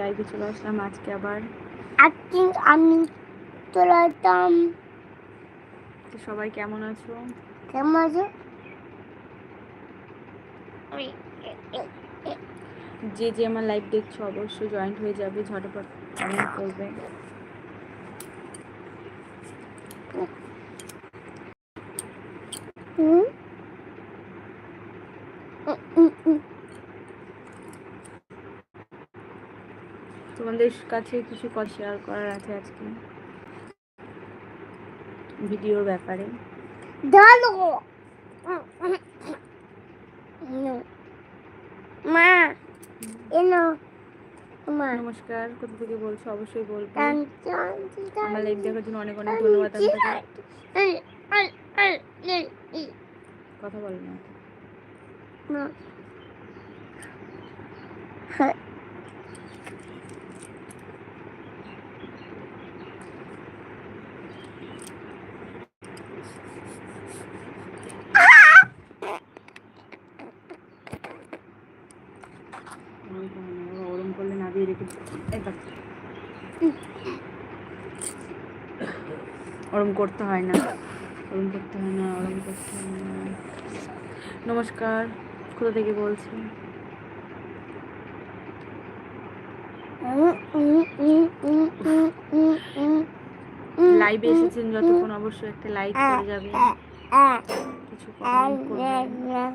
লাইভে চলে আসলাম আজকে আবার। আজকে আমি তো সবাই কেমন আছো? কেমন আছো? যে যে আমার লাইভ দেখছ অবশ্যই জয়েন্ট হয়ে যাবে ঝটপট কমেন্ট করবে। তোমাদের কাছে কিছু কথা শেয়ার করার আছে আজকে। ভিডিওর ব্যাপারে। মা এনো মা। নমস্কার কোথা থেকে বলছো? অবশ্যই বলবে। আমার লাইভ দেখার জন্য অনেক অনেক ধন্যবাদ কথা বলো না ওরম করো না, বাবা, ওরম করলে না দিয়ে রেখে এই দেখ। ওরম করতে হয় না। ওরম করতে হয় না, ওরম করতে হয় না। নমস্কার, কোথা থেকে বলছি? লাইভে এসেছেন যতক্ষণ অবশ্যই একটা লাইক করে যাবে। কিছু কমেন্ট করবেন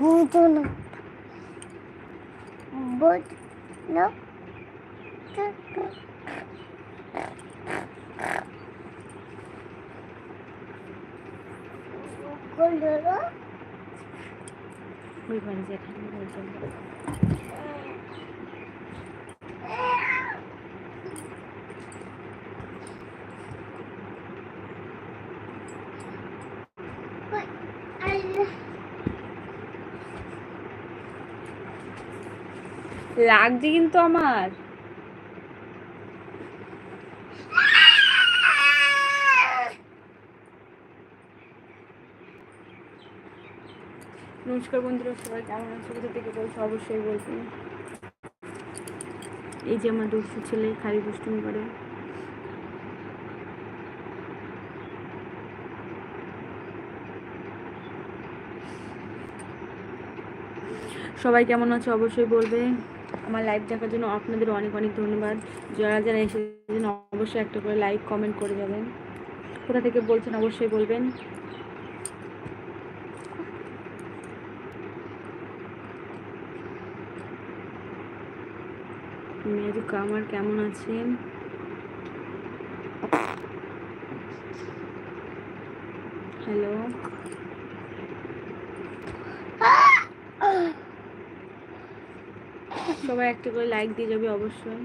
বুঝো না বুঝ না ওই ঘরে যেখানে বলছেন লাগছে কিন্তু আমার। নমস্কার বন্ধুরা, সবাই কেমন আছো? কোথা থেকে বলছো? অবশ্যই বলবে। এই যে আমার দুষ্টু ছেলে, খালি দুষ্টুমি করে। সবাই কেমন আছে? অবশ্যই বলবে। আমার লাইভ দেখার জন্য আপনাদের অনেক অনেক ধন্যবাদ। যারা যারা এসেছেন, অবশ্যই একটা করে লাইক কমেন্ট করে যাবেন। কোথা থেকে বলছেন অবশ্যই বলবেন। মেজু কামার কেমন আছেন? হ্যালো সবাই একটা করে লাইক দিয়ে যাবে অবশ্যই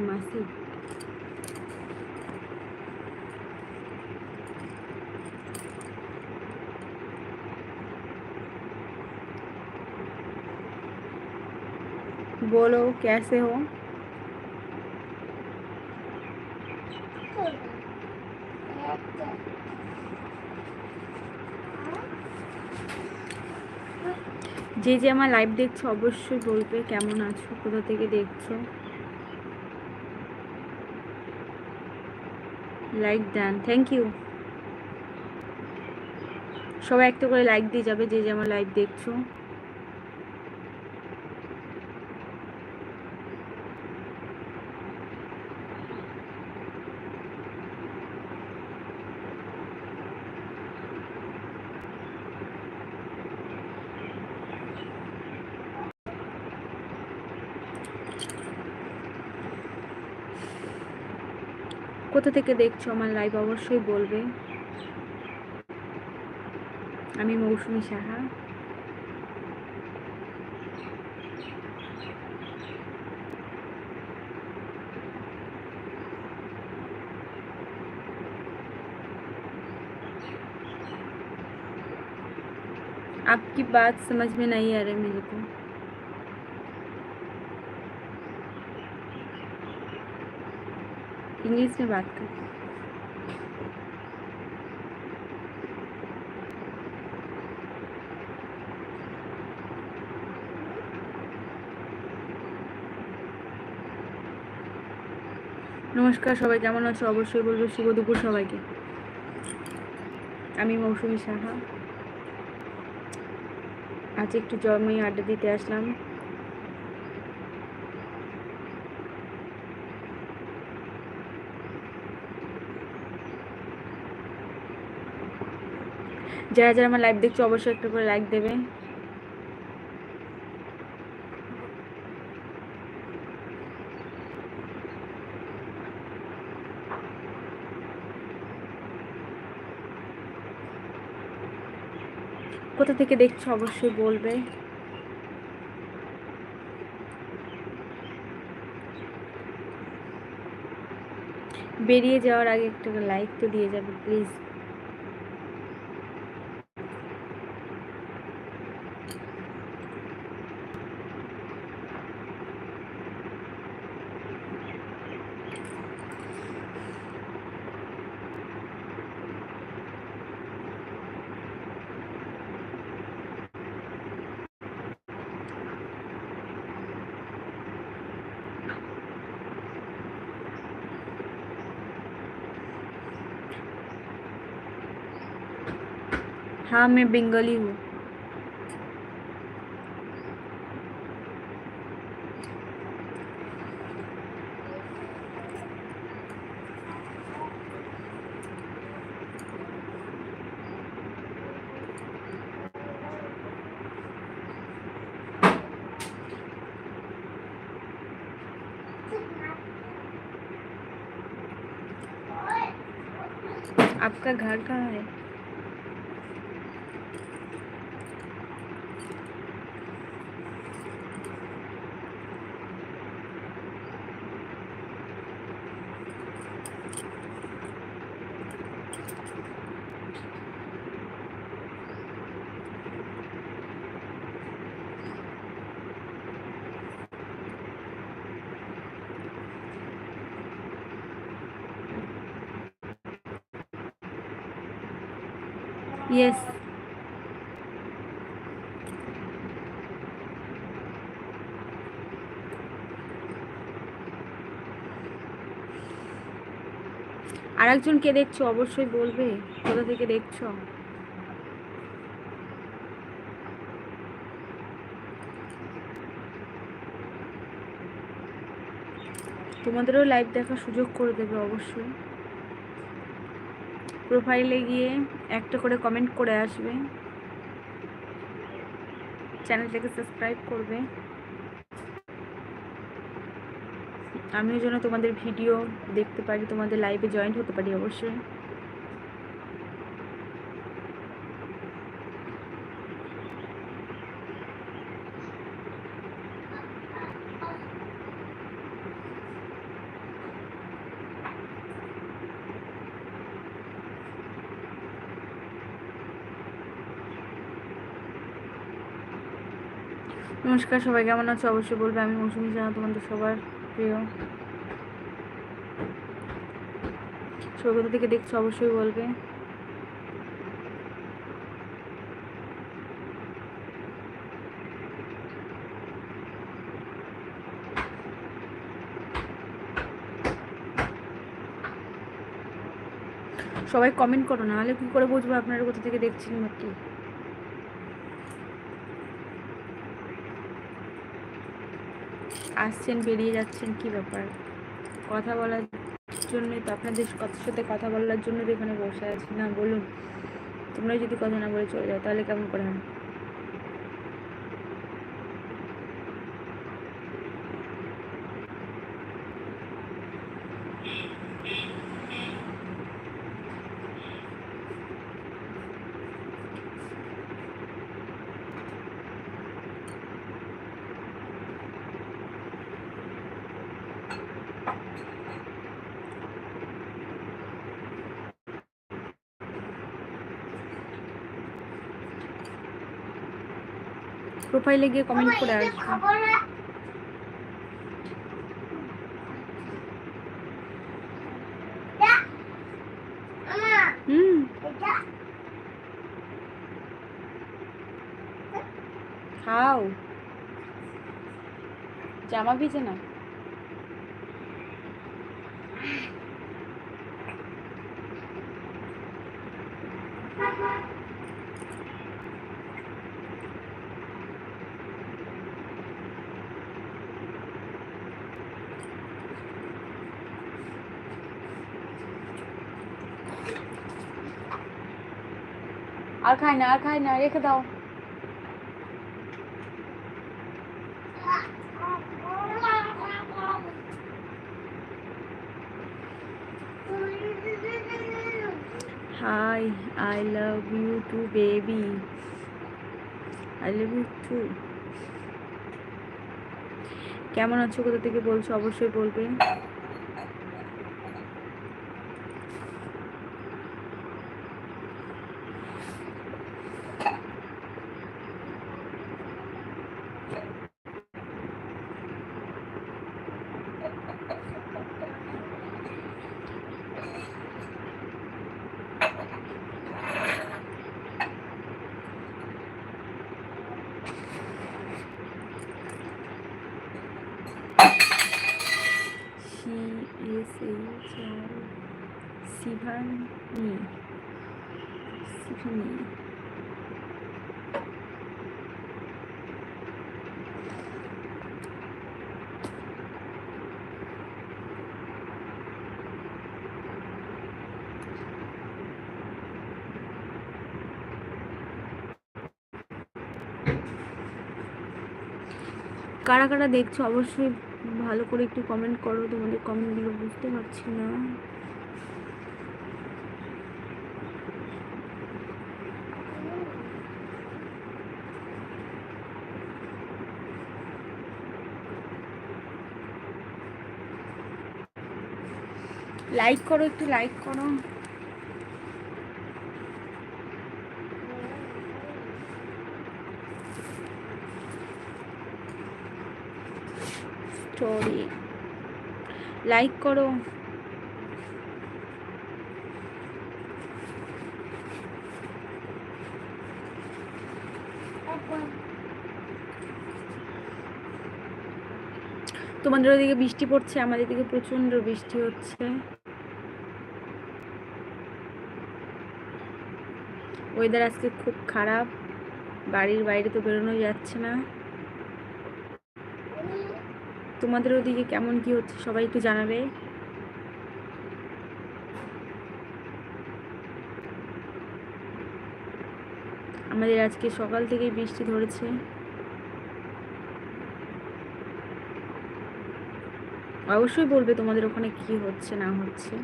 মাসি बोलो कैसे हो যে যে আমার লাইভ দেখছ অবশ্যই বলবে কেমন আছো, কোথা থেকে দেখছ? লাইক দেন থ্যাংক ইউ সবাই একটা করে লাইক দিয়ে যাবে যে যে আমার লাইভ দেখছ। কোথা থেকে দেখছ আমার লাইভ অবশ্যই বলবে। আমি মৌসুমি সাহা। आपकी बात समझ में नहीं आ रही मेरे को। इंग्लिश में बात कर নমস্কার সবাই কেমন আছো অবশ্যই বলবো শুভ দুপুর সবাইকে আমি মৌসুমি সাহা আজ একটু জন্মই আড্ডা দিতে আসলাম যারা যারা আমার লাইভ দেখছ, অবশ্যই একটা করে লাইক দেবে। কোথা থেকে দেখছ, অবশ্যই বলবে। বেরিয়ে যাওয়ার আগে একটা লাইক তো দিয়ে যাবে প্লিজ हाँ मैं बंगाली हूँ। आपका घर कहाँ है? Yes. আর একজন কে দেখছ, অবশ্যই বলবে কোথা থেকে দেখছ তোমাদেরও লাইভ দেখার সুযোগ করে দেবে অবশ্যই প্রোফাইলে গিয়ে একটা করে কমেন্ট করে আসবে। চ্যানেলটাকে সাবস্ক্রাইব করবে। আমিও যেন তোমাদের ভিডিও দেখতে পারি, তোমাদের লাইভে জয়েন্ট হতে পারি অবশ্যই। নমস্কার, সবাই কেমন আছো? অবশ্যই বলবে, আমি মৌসুমি জানা তোমাদের সবার প্রিয়। সবাই কোথা থেকে দেখছ, অবশ্যই বলবে। সবাই কমেন্ট করো না হলে কি করে বুঝব আপনারা কোথা থেকে দেখছেন বা আসছেন, বেরিয়ে যাচ্ছেন, কি ব্যাপার? কথা বলার জন্যই তো আপনাদের কথার সাথে কথা বলার জন্য তো এখানে বসে আছি। না, বলুন তোমরা যদি কথা না বলে চলে যাও, তাহলে কেমন করে হয়? প্রোফাইলে গিয়ে কমেন্ট করে আসবে। হুম। খাও। জামা ভিজে না? আর খাই না আর খাই না রেখে দাও hi I love you too baby I love you too কেমন আছো? কোথা থেকে বলছো? অবশ্যই বলবে। কারা কারা দেখছ অবশ্যই ভালো করে একটু কমেন্ট করো তোমাদের কমেন্টগুলো বুঝতে পারছি না। লাইক করো, একটু লাইক করো। স্টোরি লাইক করো। তোমাদের ওদিকে বৃষ্টি পড়ছে, আমাদের দিকে প্রচণ্ড বৃষ্টি হচ্ছে। ওয়েদার আজকে খুব খারাপ। বাড়ির বাইরে তো বেরোনো যাচ্ছে না। তোমাদের ওদিকে কেমন কি হচ্ছে সবাই একটু জানাবে। আমাদের আজকে সকাল থেকেই বৃষ্টি ধরেছে। অবশ্যই বলবে তোমাদের ওখানে কি হচ্ছে, না হচ্ছে।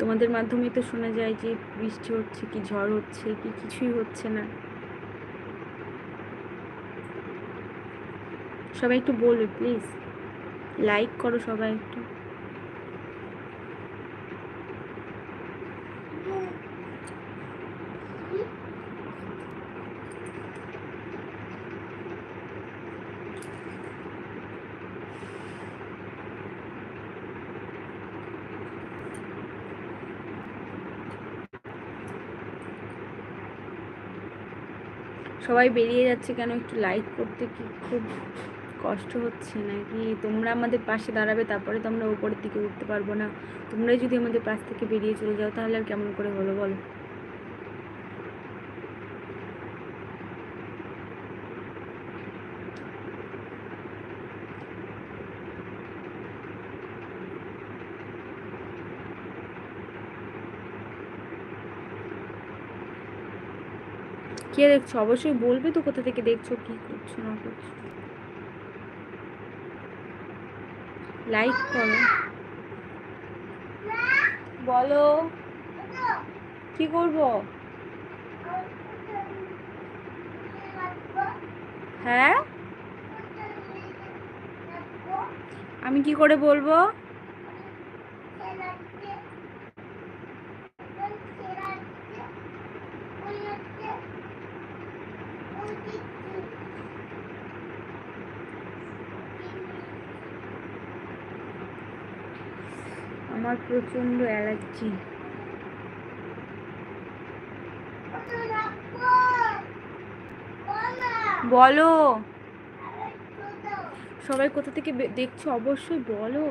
তোমাদের মাধ্যমে তো শোনা যায় যে বৃষ্টি হচ্ছে কি ঝড় হচ্ছে কি কিছুই হচ্ছে না। সবাই একটু বলবে প্লিজ লাইক করো সবাই একটু। সবাই বেরিয়ে যাচ্ছে কেন? একটু লাইক করতে কি খুব কষ্ট হচ্ছে নাকি? তোমরা আমাদের পাশে দাঁড়াবে, তারপরে তো আমরা উপরের দিকে উঠতে পারব না। তোমরাই যদি আমাদের পাশ থেকে বেরিয়ে চলে যাও, তাহলে আর কেমন করে হলো বলো? কে দেখছ? অবশ্যই বলবে তো কোথা থেকে দেখছ, কি করছ, না করছ। লাইক করো। বলো। কি করব? হ্যাঁ? আমি কি করে বলব Thank you. আমার প্রচণ্ড অ্যালার্জি। বলো। সবাই কোথা থেকে দেখছ? অবশ্যই বলো।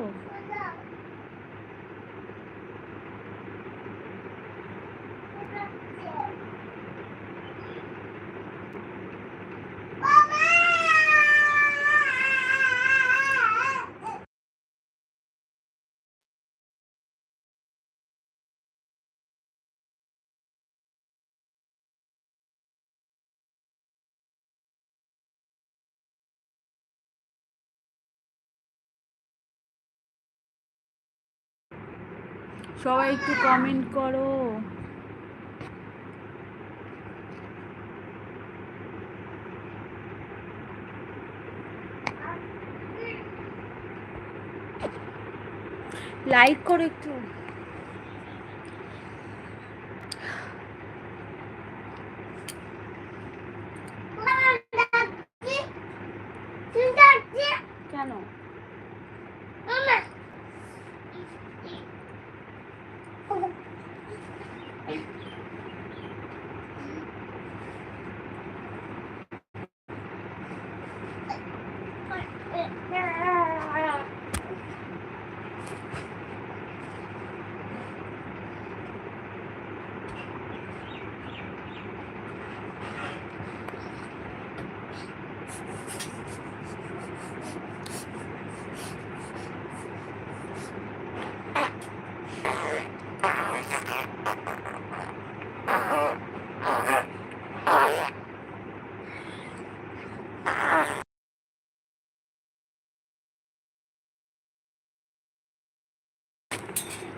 সবাই একটু কমেন্ট করো। লাইক করো একটু। Yeah.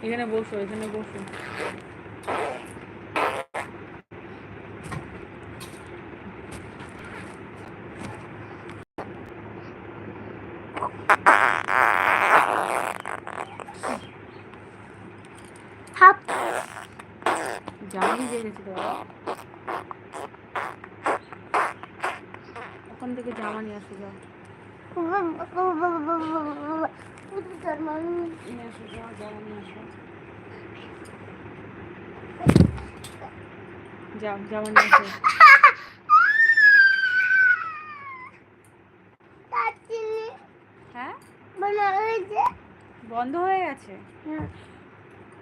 এখানে বসো এখানে বসো। দিয়ে তো ওখান থেকে জামা নিয়ে আসো যাও। যাও যাও নিয়ে আসো। হ্যাঁ? বন্ধ হয়ে গেছে?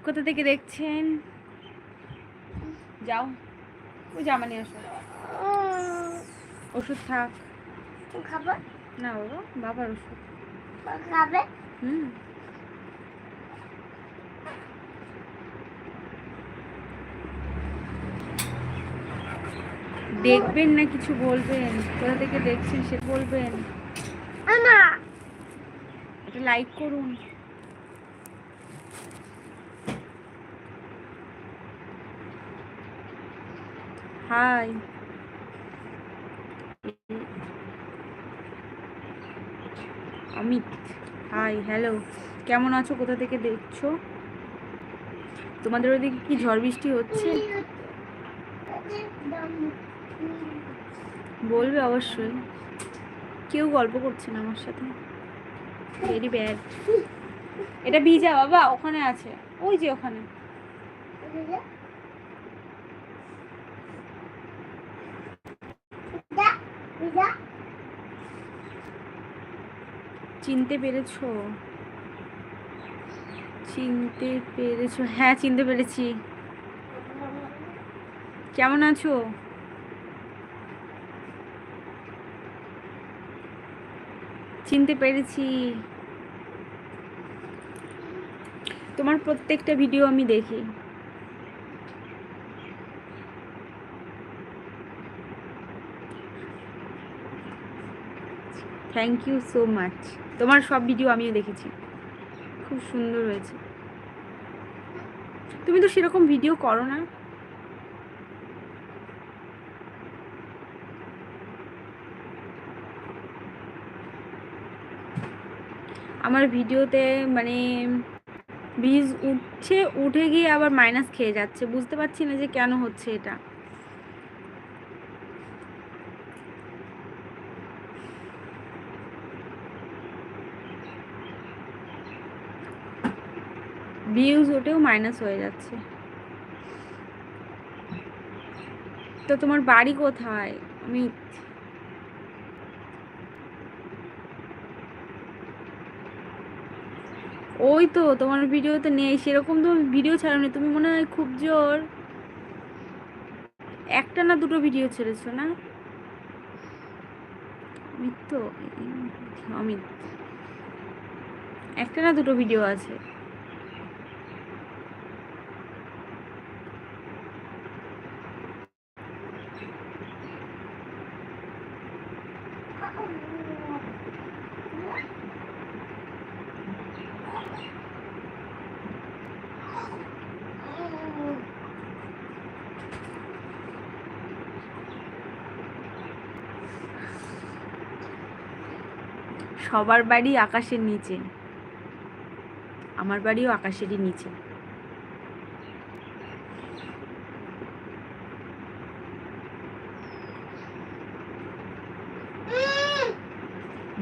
কোথা থেকে দেখছেন? যাও। ওই জামা নিয়ে আসো। ওষুধ থাক। খাবার না বাবা বাবার ওষুধ। খাবে? হুম। দেখবেন না কিছু বলবেন? কোথা থেকে দেখছেন সে বলবেন? এটা লাইক করুন। হাই অমিত হাই হ্যালো কেমন আছো? কোথা থেকে দেখছ? তোমাদের ওদিকে কি ঝড় বৃষ্টি হচ্ছে? বলবে অবশ্যই। কেউ গল্প করছে না আমার সাথে। ভেরি ব্যাড এটা ভিজা, বাবা, ওখানে আছে। ওই যে ওখানে। চিনতে পেরেছ? চিনতে পেরেছ। হ্যাঁ চিনতে পেরেছি। কেমন আছো? চিনতে পেরেছি। তোমার প্রত্যেকটা ভিডিও আমি দেখি। থ্যাংক ইউ সো মাচ তোমার সব ভিডিও আমিও দেখেছি। খুব সুন্দর হয়েছে। তুমি তো সেরকম ভিডিও করো না। আমার ভিডিওতে মানে ভিউজ উঠছে, উঠে গিয়ে আবার মাইনাস খেয়ে যাচ্ছে। বুঝতে পারছি না যে কেন হচ্ছে এটা। ভিউজ ওটেও মাইনাস হয়ে যাচ্ছে। তো তোমার বাড়ি কোথায়? আমি ওই তো, তোমার ভিডিও তো নেই, সেরকম তো ভিডিও ছাড়োনি তুমি মনে হয় খুব জোর। একটা না দুটো ভিডিও ছেড়েছো না? অমিত তো অমিত। একটা না দুটো ভিডিও আছে। সবার বাড়ি আকাশের নিচে। আমার বাড়িও আকাশেরই নিচে।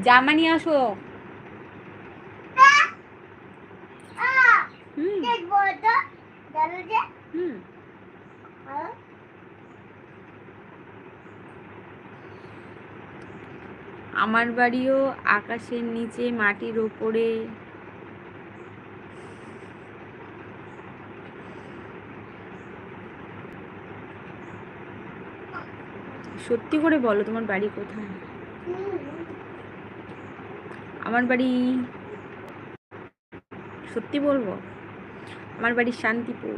জামা নিয়ে আসো হুম দেখব তো জানো যে হুম হ্যাঁ? আমার বাড়িও আকাশের নিচে মাটির ওপরে। সত্যি করে বলো, তোমার বাড়ি কোথায়? আমার বাড়ি সত্যি বলব, আমার বাড়ি শান্তিপুর।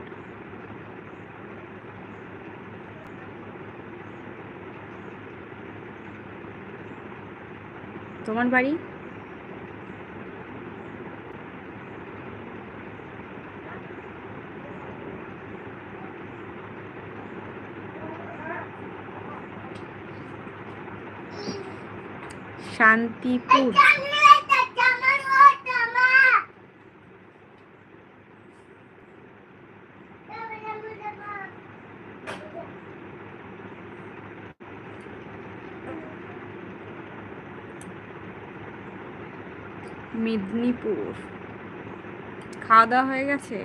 তোমার বাড়ি? শান্তিপুর। মেদিনীপুর। খাওয়া দাওয়া হয়ে গেছে?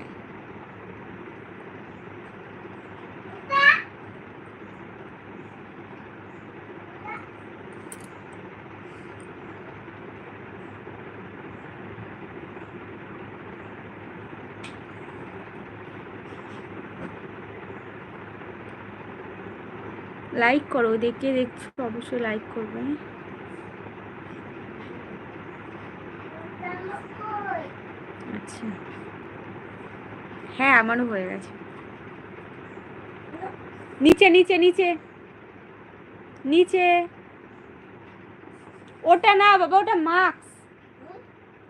লাইক করো দেখে দেখছ অবশ্যই লাইক করবে। হ্যাঁ আমারও হয়ে গেছে। নিচে নিচে নিচে। নিচে। ওটা না বাবা, ওটা মাস্ক।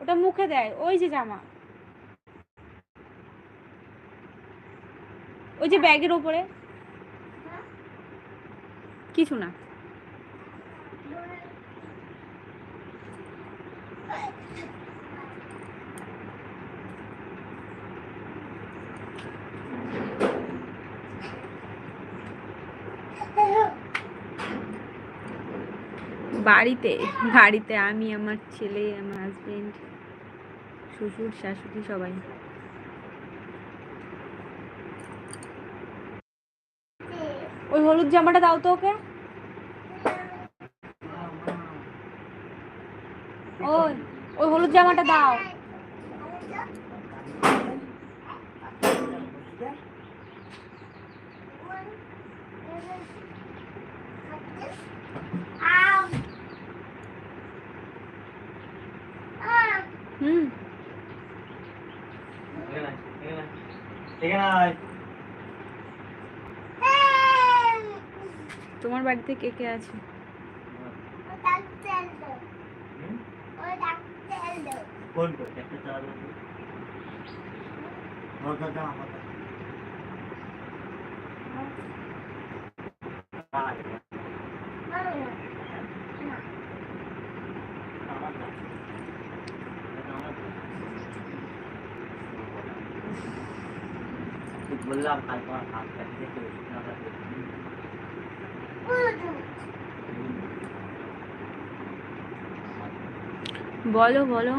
ওটা মুখে দেয়, ওই যে জামা। ওই যে ব্যাগের ওপরে কিছু না। বাড়িতে বাড়িতে আমি, আমার ছেলে, আমার হাজবেন্ড শ্বশুর, শাশুড়ি সবাই। ওই হলুদ জামাটা দাও তো ওকে। ওই ওই হলুদ জামাটা দাও। তোমার বাড়িতে কে কে আছে? কোন কোন একটা চালাবো ওটা দাও আমাকে বললাম কালকে আমার হাত কাটতে বলো বলো।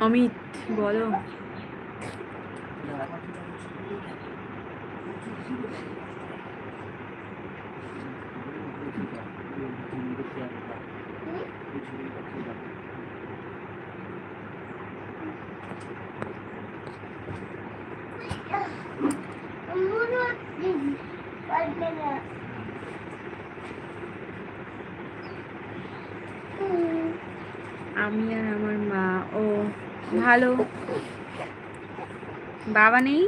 অমিত বলো। মুরু দিদি পারবে না হুম আমি আর আমার মা ও ভালো। বাবা নেই?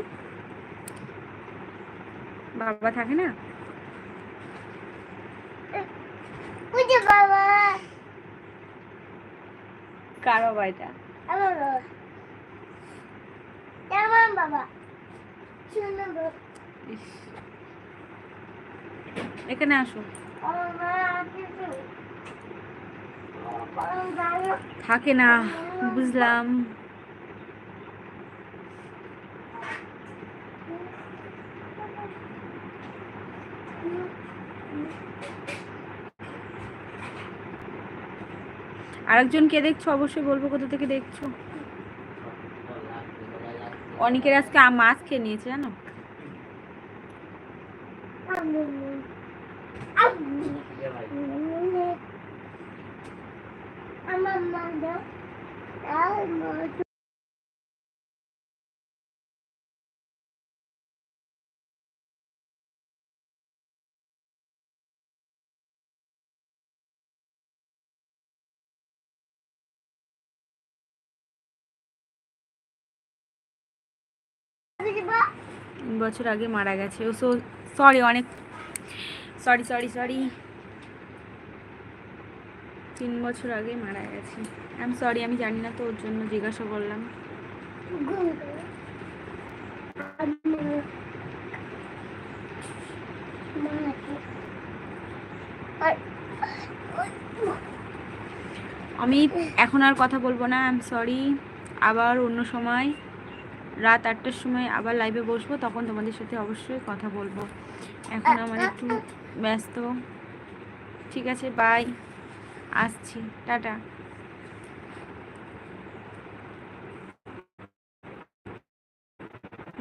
বাবা থাকে না? বাবা। কার বাবা এটা? আমার বাবা। এখানে আসো। থাকে না বুঝলাম। আরেকজন কে দেখছ? অবশ্যই বলব কোথা থেকে দেখছ। অনেকের আজকে মাছ খেয়ে নিয়েছে জানো? তিন বছর আগে মারা গেছে। ও সো সরি অনেক সরি সরি সরি তিন বছর আগে মারা গেছে। আই এম সরি আমি জানি না তো, ওর জন্য জিজ্ঞাসা করলাম। আমি এখন আর কথা বলব না আই এম সরি আবার অন্য সময়। রাত আটটার সময় আবার লাইভে বসবো, তখন তোমাদের সাথে অবশ্যই কথা বলব। এখন আমার একটু ব্যস্ত। ঠিক আছে বাই আসছি, টাটা।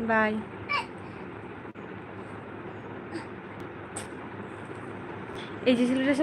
বাই এই যে ছেলেটার সাথে